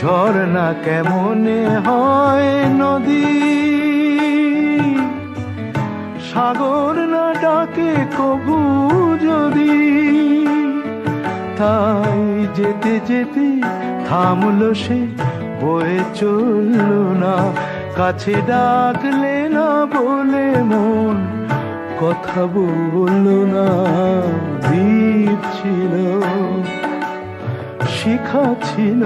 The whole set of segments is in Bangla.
ঝর্ণা কেমনে হয় নদী? সাগর না ডাকে কবু যদি? তাই যেতে যেতে থামলো সে, বয়ে চলল না। কাছে ডাকলে না বলে মন, কথা বলল না দ্বীপ ছিল। শিখা ছিল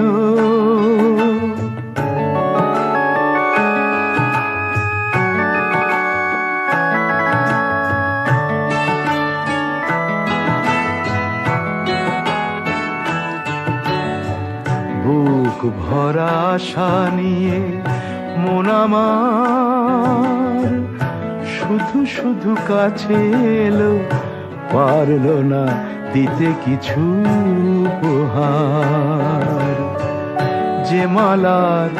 বুক ভরা আশা নিয়ে মন আমার শুধু শুধু কাছে এলো পারল না দিতে কিছু উপহার। যে মালার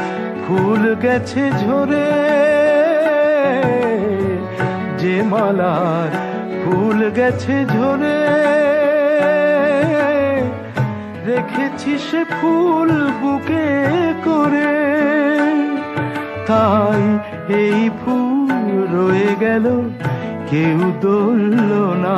ফুল গেছে ঝরে, যে মালার ফুল গেছে ঝরে, রেখেছি সে ফুল বুকে করে। তাই এই ফুল রয়ে গেল, কেউ দোল না।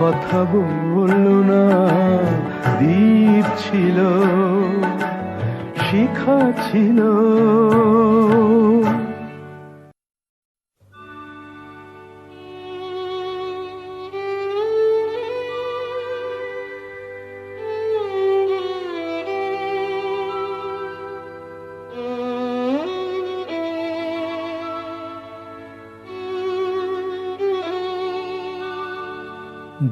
কথা বলল না দ্বীপ ছিল শিখা ছিল।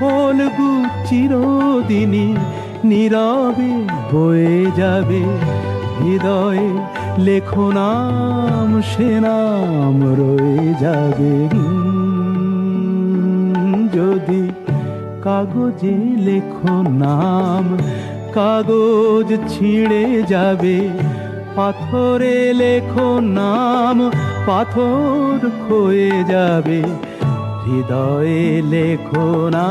ফলগু চিরদিনই নীরবে বয়ে যাবে হৃদয়ে, লেখো নাম, সে নাম রয়ে যাবে। যদি কাগজে লেখো নাম, কাগজ ছিঁড়ে যাবে। পাথরে লেখো নাম, পাথর ক্ষয়ে যাবে। হৃদয়ে লেখো না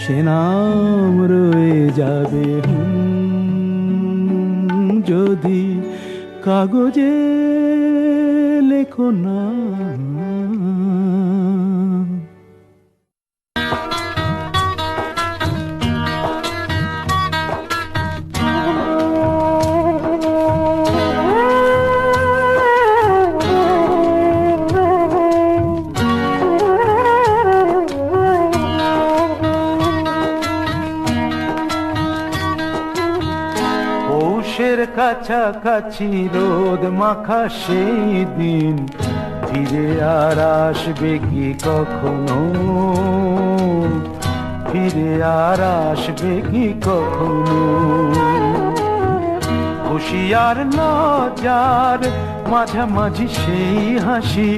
সে নাম রয়ে যাবে যদি কাগজে লেখো নাম কাছাকাছি রোদ মাখা সেই দিন। ফিরে আর আসবে কি কখনো? ফিরে আর আসবে কি কখনো? হুশিয়ার লজার মাঝামাঝি সেই হাসি,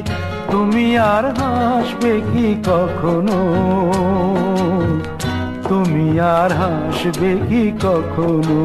তুমি আর হাসবে কি কখনো? তুমি আর হাসবে কি কখনো?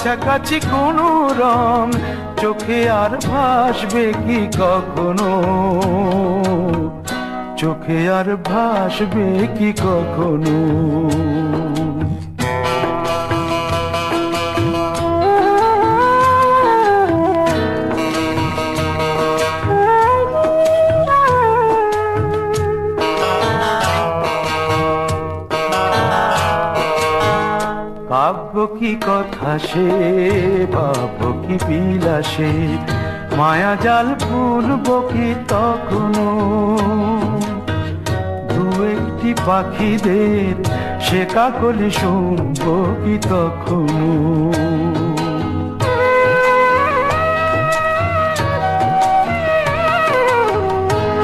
কাছাকাছি কোনো রং চোখে আর ভাসবে কি কখনো? চোখে আর ভাসবে কি কখনো? কি কথা সে ভাব কি বিলাসে। মায়া জাল ফুলব কি তখনো? দু একটি পাখিদের সে কাকলি শুনব কি তখনো?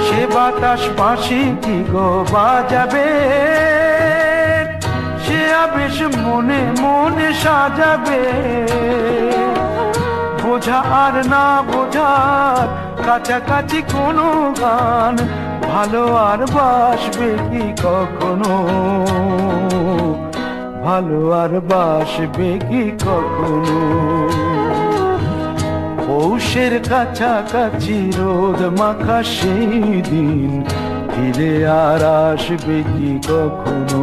সে বাতাস পাশে কি গো বাজাবে? সে আবেশ মনে মনে সাজাবে। বোঝা আর না বোঝার কাছাকাছি কোনো গান, ভালো আর বাসবে কি কখনো? ভালো আর বাসবে কি কখনো? পৌষের কাছাকাছি রোদ মাখা সেই দিন, ফিরে আর আসবে কি কখনো?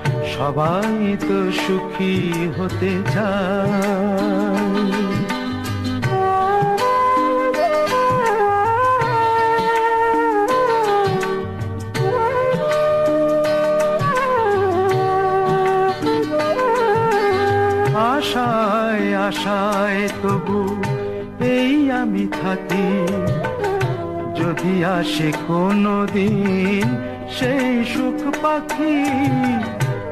সবাই তো সুখী হতে চায়। আশায় আশায় তবু এই আমি থাকি। যদি আসে কোনো দিন সেই সুখ পাখি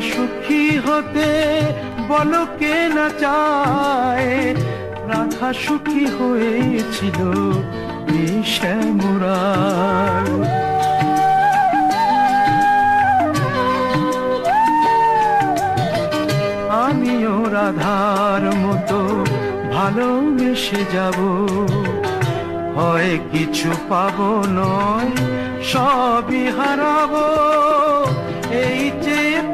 সুখী হতে বলো কে না চায়? রাধা সুখী হয়েছিল শ্যামরায়। আমিও রাধার মতো ভালোবেসে যাব। হয় কিছু পাবো নয়, সবই হারাবো। এই যে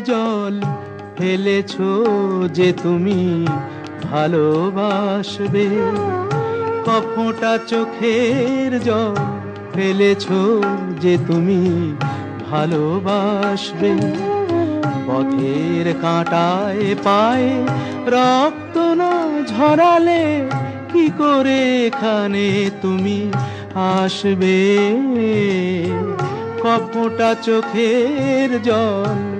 জল ফেলেছ যে তুমি ভালোবাসবে। কফোটা চোখের জল ফেলেছ যে তুমি ভালোবাসবে। পথের কাঁটায় পায়ে রক্ত না ঝরালে কি করে এখানে তুমি আসবে? কপটা চোখের জল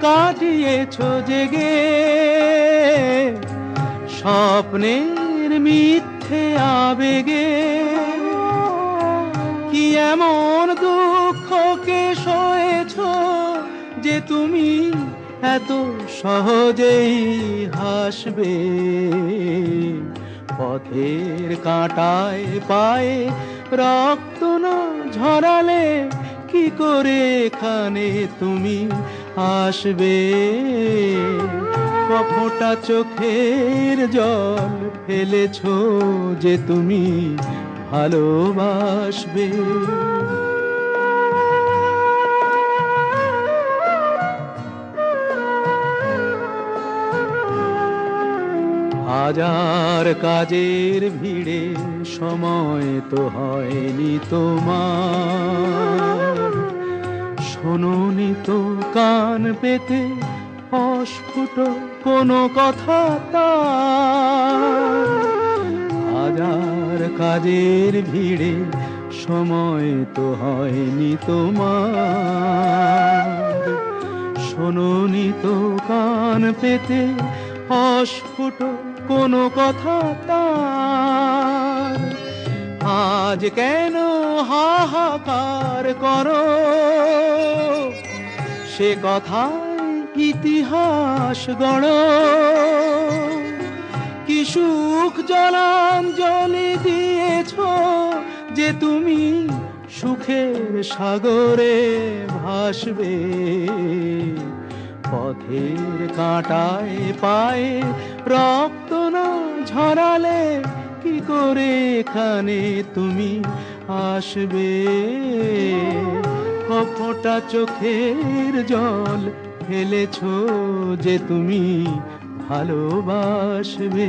কাটিয়েছ জেগে। স্বপ্নের মিথ্যে আবেগে। কি এমন দুঃখকে সয়েছ যে তুমি এত সহজেই হাসবে? পথের কাঁটায় পায়ে রক্ত না ঝরালে কি করে এখানে তুমি আসবে কফোটা চোখের জল ফেলেছ যে তুমি ভালোবাসবে। হাজার কাজের ভিড়ে সময় তো হয়নি তোমার। শোনোনি তো কান পেতে অস্ফুট কোনো কথা হাজার কাজের ভিড়ে সময় তো হয়নি তোমার। শোনোনি তো কান পেতে অস্ফুট কোনো কথা তার। আজ কেন হাহাকার করো? সে কথায় ইতিহাস গড়। কি সুখ জলাঞ্জলি দিয়েছ যে তুমি সুখের সাগরে ভাসবে? পথের কাঁটায় পায়ে রক্ত না ঝরালে কি করে এখানে তুমি আসবে? কপটা চোখের জল ফেলেছ যে তুমি ভালোবাসবে।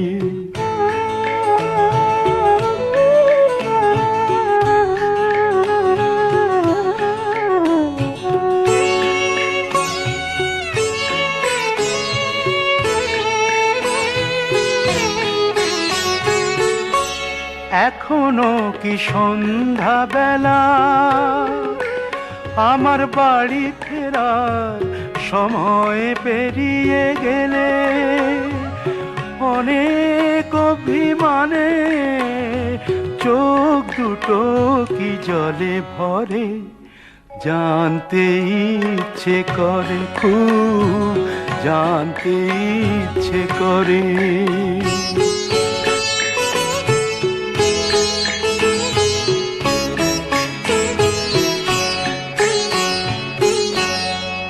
কি সন্ধ্যা বেলা আমার বাড়ি ফেরার সময় পেরিয়ে গেলে অনেক অভিমানে চোখ দুটো কি জলে ভরে জানতে ইচ্ছে করে, খুব জানতে ইচ্ছে করে।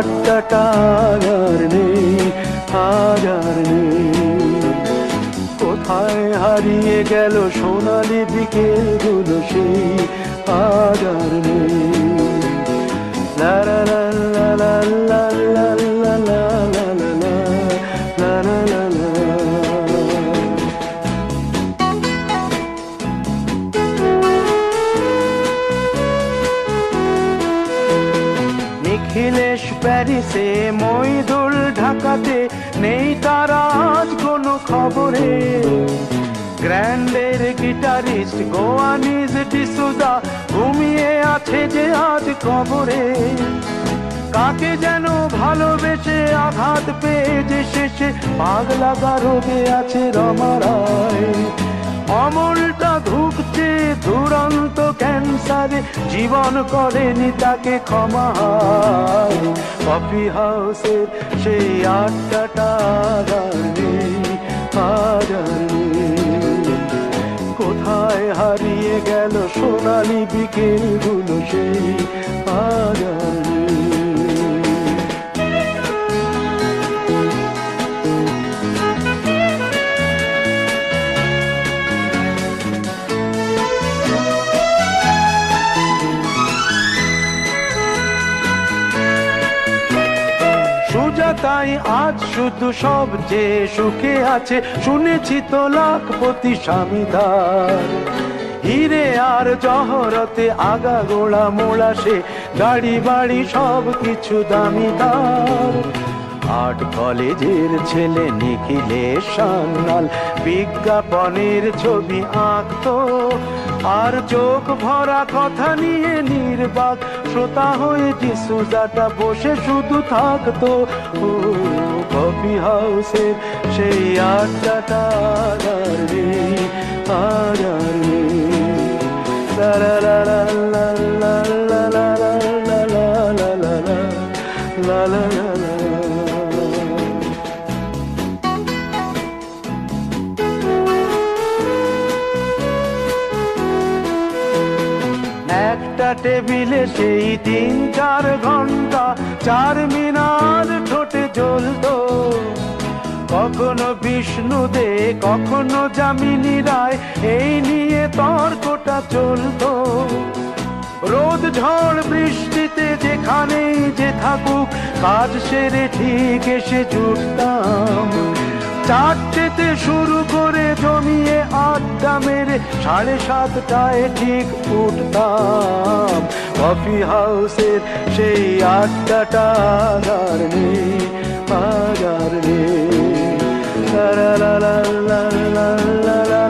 ঠাট্টা টাগার নেই হাজার নেই। কোথায় হারিয়ে গেল খবরে। গ্র্যান্ডের গিটারিস্ট গোয়ানিজ ডিসুদা ঘুমিয়ে আছে যে আজ কবরে। কাকে যেন ভালোবেসে আঘাত পেয়ে যে শেষে পাগলা রোগে আছে রমারায় অমলটা ধুকছে দুরন্ত ক্যান্সারে, জীবন করেনি তাকে ক্ষমা। কফি হাউসের সেই নেই। বাজারে কোথায় হারিয়ে গেল সোনালি বিকেলগুলো সেই সুজাতাই আজ শুধু সব যে সুখে আছে, শুনেছি তো লাখপতি স্বামীদার। হিরে আর জহরতে আগা গোড়া মোড়া সে, গাড়ি বাড়ি সব কিছু দামিদার আর্ট কলেজের ছেলে নিখিলেশ সান্যাল, বিজ্ঞাপনের ছবি আঁকতো। আর চোখ ভরা কথা নিয়ে নির্বাক শ্রোতা হয়ে যিশু যাটা বসে শুধু থাকতো। কফি হাউসের সেই আড্ডাটা আর নেই আর নেই। টেবিলে সেই তিন চার ঘণ্টা, চার মিনার ঠোঁটে জ্বলতো। কখনো বিষ্ণু দে কখনো যামিনী রায়, এই নিয়ে তর্কটা চলতো। রোদ, ঝড়, বৃষ্টিতে যেখানেই যে থাকুক, কাজ সেরে ঠিক এসে জুটতাম চারটেতে শুরু করে জমিয়ে আড্ডা মেরে সাড়ে সাতটায় ঠিক উঠতাম। কফি হাউসের সেই আড্ডাটা নেই নেই। লা লা লা লা লা লা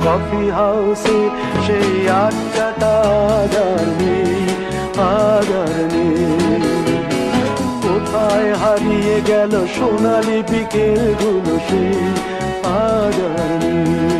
কফি হাউসে সেই আড্ডাটা আদার কোথায় হারিয়ে গেল সোনালি বিকেলগুলো সেই আদার নেই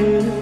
do.